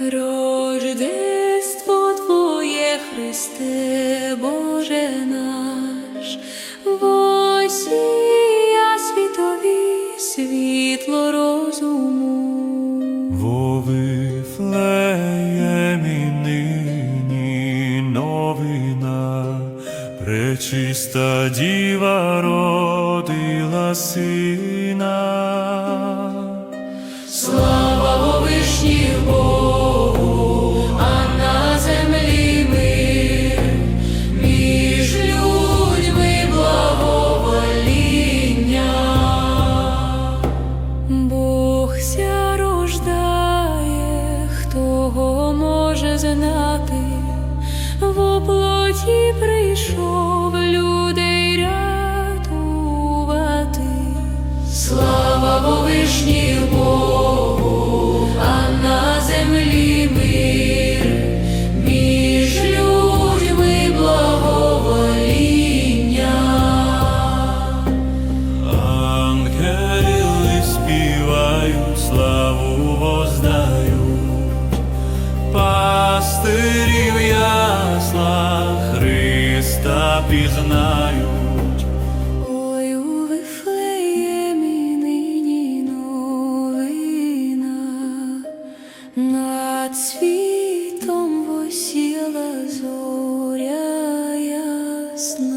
Рождество Твоє Христе, Боже наш, восія світові світло розуму, Вовифлеємі нині новина, пречиста діва родила сина. В оплоті прийшов людей рятувати. Слава Вовишній Богу, а на землі мир, між людьми благовоління. Ангели співають, славу воздають, пастирі в числа Христа пізнають. Ой, у Вифлеємі нині новина, над світом восіла зоря ясна.